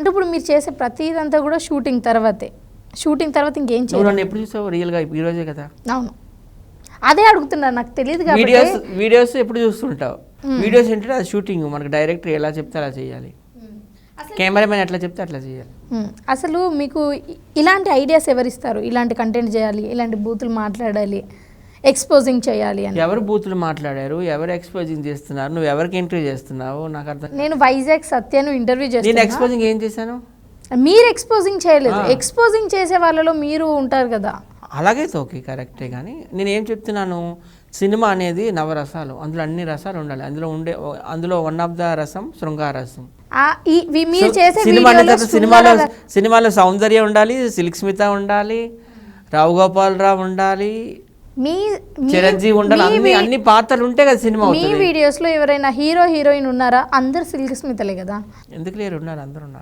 అంటే ఇప్పుడు మీరు చేసే ప్రతిదంతా కూడా షూటింగ్ తర్వాతే. షూటింగ్ తర్వాత ఇంకేం నన్ను ఎప్పుడు చూసావు రియల్గా ఈ రోజే కదా? అవును. అదే అడుగుతున్నారు నాకు తెలియదు కాబట్టి. వీడియోస్ వీడియోస్ ఎప్పుడు చూస్తుంటావు? వీడియోస్ ఏంటంటే అది షూటింగ్ మనకు డైరెక్టర్ ఎలా చెప్తే అలా చేయాలి. కెమెరామెన్ ఎట్లా చెప్తే అట్లా చేయాలి. అసలు మీకు ఇలాంటి ఐడియాస్ ఎవరిస్తారు? ఇలాంటి కంటెంట్ చేయాలి ఇలాంటి బూతులు మాట్లాడాలి ఎక్స్పోజింగ్ చేయాలి అని. ఎవరు బూతులు మాట్లాడారు? ఎవరు ఎక్స్పోజింగ్ చేస్తున్నారు? నువ్వు ఎవరికి ఎంట్రీ చేస్తున్నావు? నాకు అర్థం నేను వైజాగ్ సత్యను ఇంటర్వ్యూ నేను చేస్తాను ఎక్స్పోజింగ్ ఏం చేశాను? మీరు ఎక్స్పోజింగ్ చేయలేదు. ఎక్స్పోజింగ్ చేసే వాళ్ళలో మీరు ఉంటారు కదా. అలాగైతే ఓకే కరెక్టే కానీ నేను ఏం చెప్తున్నాను? సినిమా అనేది నవరసాలు. అందులో అన్ని రసాలు ఉండాలి. అందులో ఉండే అందులో వన్ ఆఫ్ ద రసం శృంగార రసం. ఆ, ఈ వి- మీరు చేసే సినిమా వీడియోలో సినిమాలో శృంగార- సినిమాలో సౌందర్యం ఉండాలి సిల్క్ స్మిత ఉండాలి రావు గోపాలరావు ఉండాలి మీ చిరంజీవి ఉండాలి. అన్ని అన్ని పాత్రలు ఉంటే కదా సినిమా మీ వీడియోస్లో ఎవరైనా హీరో హీరోయిన్ ఉన్నారా? అందరు సిల్క్ స్మితలే కదా. ఎందుకు లేరు? ఉన్నారు అందరు ఉన్నారు.